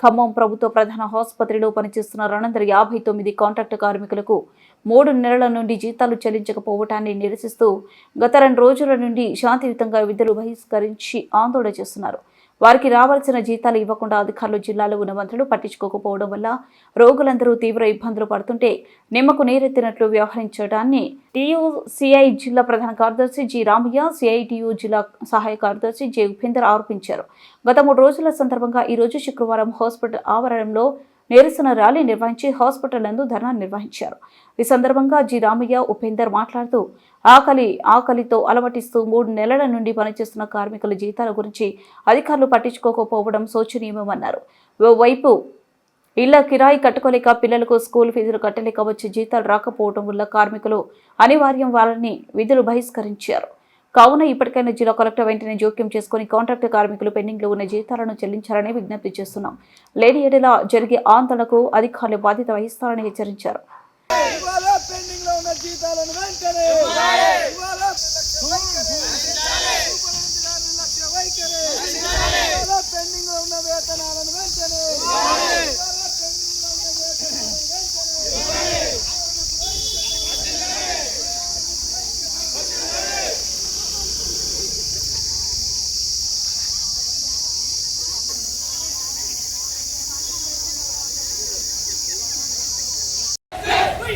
ఖమ్మం ప్రభుత్వ ప్రధాన ఆసుపత్రిలో పనిచేస్తున్న రెండు యాభై తొమ్మిది కాంట్రాక్టు కార్మికులకు మూడు నెలల నుండి జీతాలు చెల్లించకపోవటాన్ని నిరసిస్తూ గత రెండు రోజుల నుండి శాంతియుతంగా విధులు బహిష్కరించి ఆందోళన చేస్తున్నారు. వారికి రావాల్సిన జీతాలు ఇవ్వకుండా అధికారులు జిల్లాలో ఉన్న మంత్రులు పట్టించుకోకపోవడం వల్ల రోగులందరూ తీవ్ర ఇబ్బందులు పడుతుంటే నిమ్మకు నీరెత్తినట్లు వ్యవహరించడాన్ని టీయూసీఐ జిల్లా ప్రధాన కార్యదర్శి జి రామయ్య సిఐటియు జిల్లా సహాయ కార్యదర్శి జె ఉపేందర్ ఆరోపించారు. గత మూడు రోజుల సందర్భంగా ఈరోజు శుక్రవారం హాస్పిటల్ ఆవరణలో నిరసన ర్యాలీ నిర్వహించి హాస్పిటల్ నందు ధర్నా నిర్వహించారు. ఈ సందర్భంగా జి. రామయ్య ఉపేందర్ మాట్లాడుతూ ఆకలి ఆకలితో అలమటిస్తూ మూడు నెలల నుండి పనిచేస్తున్న కార్మికుల జీతాల గురించి అధికారులు పట్టించుకోకపోవడం శోచనీయమన్నారు. ఓవైపు ఇళ్ళ కిరాయి కట్టుకోలేక పిల్లలకు స్కూల్ ఫీజులు కట్టలేక వచ్చి జీతాలు రాకపోవడం వల్ల కార్మికులు అనివార్యం వాళ్ళని విధులు బహిష్కరించారు. కావున ఇప్పటికైనా జిల్లా కలెక్టర్ వెంటనే జోక్యం చేసుకుని కాంట్రాక్టు కార్మికులు పెండింగ్లో ఉన్న జీతాలను చెల్లించాలని విజ్ఞప్తి చేస్తున్నాం. లేని ఏడల జరిగే ఆందోళనకు అధికారులు బాధ్యత వహిస్తారని హెచ్చరించారు.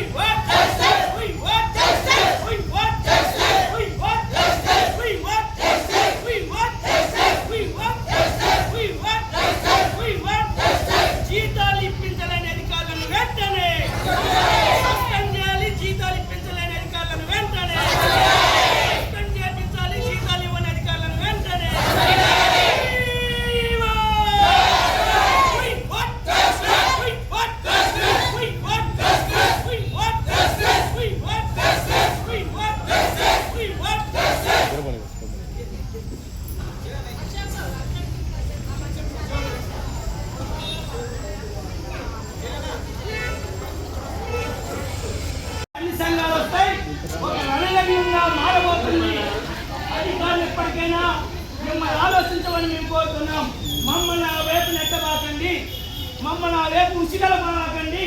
what? చేయకండి మమ్మల్ని ఆ రేపు ఉసిగల మాకండి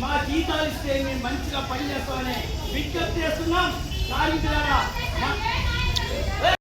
మా జీతాలు ఇస్తే మేము మంచిగా పనిచేస్తామని విజ్ఞప్తి చేస్తున్నాం. కార్మికులారా